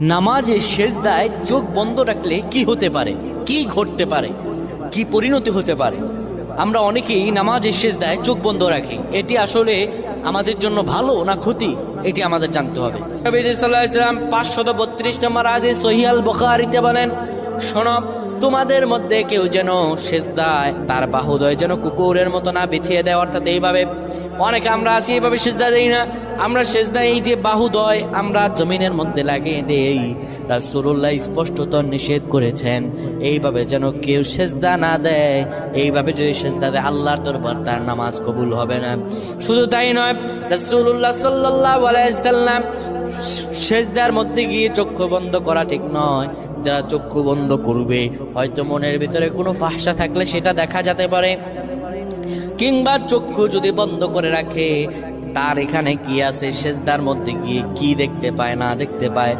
নামাজে শেষদায় চোখ বন্ধ রাখলে কি হতে পারে? কি ঘটতে পারে? কি পরিণতি হতে পারে? আমরা অনেকেই নামাজের শেষদায় চোখ বন্ধ রাখি। এটি আসলে আমাদের জন্য ভালো না ক্ষতি? এটি আমাদের জানতে হবে। পাঁচশত বত্রিশ নম্বর আদি সহিয়াল বখারিতে বলেন, শোনো, তোমাদের মধ্যে কেউ যেন সেজদায় তার বাহুদয় যেন কুকুরের মতো না বিছিয়ে দেয়, অর্থাৎ এইভাবে অনেকে আমরা আছি এইভাবে সেজদা দেই না। আমরা সেজদা এই যে বাহুদয় আমরা জমিনের মধ্যে লাগিয়ে দেই। রাসূলুল্লাহ স্পষ্টত নিষেধ করেছেন, এইভাবে যেন কেউ সেজদা না দেয়, এইভাবে যদি সেজদা দেয়, আল্লাহর দরবার তার নামাজ কবুল হবে না। শুধু তাই নয়, রাসূলুল্লাহ সাল্লাল্লাহু আলাইহি সাল্লাম সেজদার মধ্যে গিয়ে চক্ষু বন্ধ করা ঠিক নয়। যারা চক্ষু বন্ধ করবে, হয়তো মনের ভিতরে কোনো ফাহসা থাকলে সেটা দেখা যেতে পারে। কিংবা চক্ষু যদি বন্ধ করে রাখে, তার এখানে কি আছে? সেজদার মধ্যে গিয়ে কি দেখতে পায়, না দেখতে পায়?